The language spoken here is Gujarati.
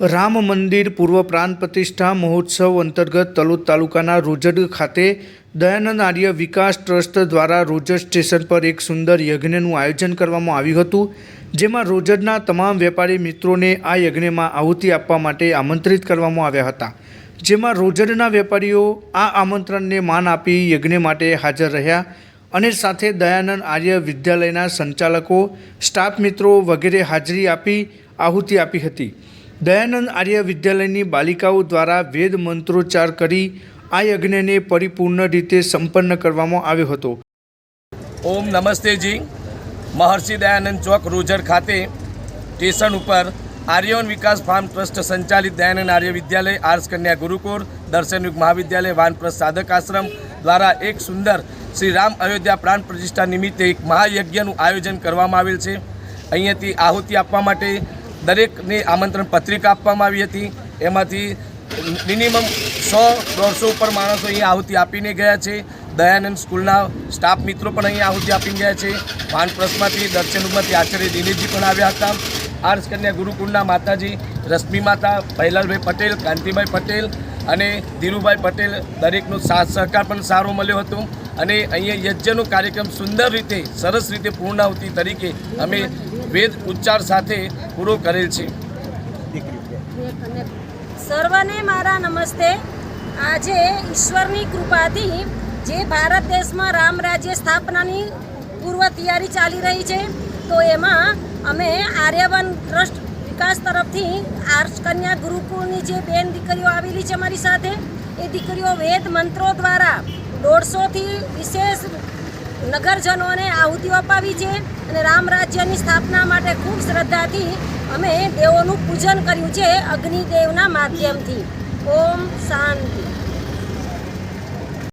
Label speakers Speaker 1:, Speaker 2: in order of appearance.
Speaker 1: રામ મંદિર પૂર્વ પ્રાણ પ્રતિષ્ઠા મહોત્સવ અંતર્ગત તલોદ તાલુકાના રોજડ ખાતે દયાનંદ આર્ય વિકાસ ટ્રસ્ટ દ્વારા રોજડ સ્ટેશન પર એક સુંદર યજ્ઞનું આયોજન કરવામાં આવ્યું હતું, જેમાં રોજડના તમામ વેપારી મિત્રોને આ યજ્ઞમાં આહુતિ આપવા માટે આમંત્રિત કરવામાં આવ્યા હતા. જેમાં રોજડના વેપારીઓ આ આમંત્રણને માન આપી યજ્ઞ માટે હાજર રહ્યા અને સાથે દયાનંદ આર્ય વિદ્યાલયના સંચાલકો, સ્ટાફ મિત્રો વગેરે હાજરી આપી આહુતિ આપી હતી. દયાનંદ આર્ય વિદ્યાલયની બાલિકાઓ દ્વારા વેદ મંત્રોચ્ચાર કરી આ યજ્ઞને પરિપૂર્ણ રીતે સંપન્ન કરવામાં આવ્યો હતો.
Speaker 2: ઓમ નમસ્તેજી. મહર્ષિ દયાનંદ ચોક, રોજર ખાતે સ્ટેશન ઉપર આર્યવન વિકાસ ફાર્મ ટ્રસ્ટ સંચાલિત દયાનંદ આર્ય વિદ્યાલય, આર્સ કન્યા ગુરુકુળ દર્શનયુગ મહાવિદ્યાલય, વાનપ્રસ્થ સાધક આશ્રમ દ્વારા એક સુંદર શ્રી રામ અયોધ્યા પ્રાણ પ્રતિષ્ઠા નિમિત્તે એક મહાયજ્ઞનું આયોજન કરવામાં આવેલ છે. અહીંયાથી આહુતિ આપવા માટે દરેકને આમંત્રણ પત્રિકા આપવામાં આવી હતી. એમાંથી મિનિમમ સો દોઢસો ઉપર માણસો અહીંયા આહુતિ આપીને ગયા છે. દયાનંદ સ્કૂલના સ્ટાફ મિત્રો પણ અહીંયા આહુતિ આપીને ગયા છે. વાનપ્રસમાંથી દર્શનમાંથી આચાર્ય દિનેશજી પણ આવ્યા હતા. આર્ષ કન્યા ગુરુકુળના માતાજી રશ્મિ માતા ભૈલાલભાઈ પટેલ, કાંતિભાઈ પટેલ અને ધીરુભાઈ પટેલ દરેકનો સાથ સહકાર પણ સારો મળ્યો હતો. અને અહીંયા યજ્ઞનો કાર્યક્રમ સુંદર રીતે, સરસ રીતે પૂર્ણાહુતિ તરીકે અમે વેદ ઉચ્ચાર સાથે પૂરો કરેલ છે.
Speaker 3: સર્વને મારા નમસ્તે. આજે ઈશ્વરની કૃપાથી જે ભારત દેશમાં રામ રાજ્ય સ્થાપનાની પૂર્વ તૈયારી ચાલી રહી છે, તો એમાં અમે આર્યવન ટ્રસ્ટ વિકાસ તરફથી આર્ષ કન્યા ગુરુકુળની જે બેન દીકરીઓ આવેલી છે અમારી સાથે, એ દીકરીઓ વેદ મંત્રો દ્વારા દોઢસોથી વિશેષ નગરજનોને આહુતિઓ અપાવી છે અને રામ રાજ્યની સ્થાપના માટે ખૂબ શ્રદ્ધાથી અમે દેવોનું પૂજન કર્યું છે અગ્નિદેવના માધ્યમથી. ઓમ શાંતિ.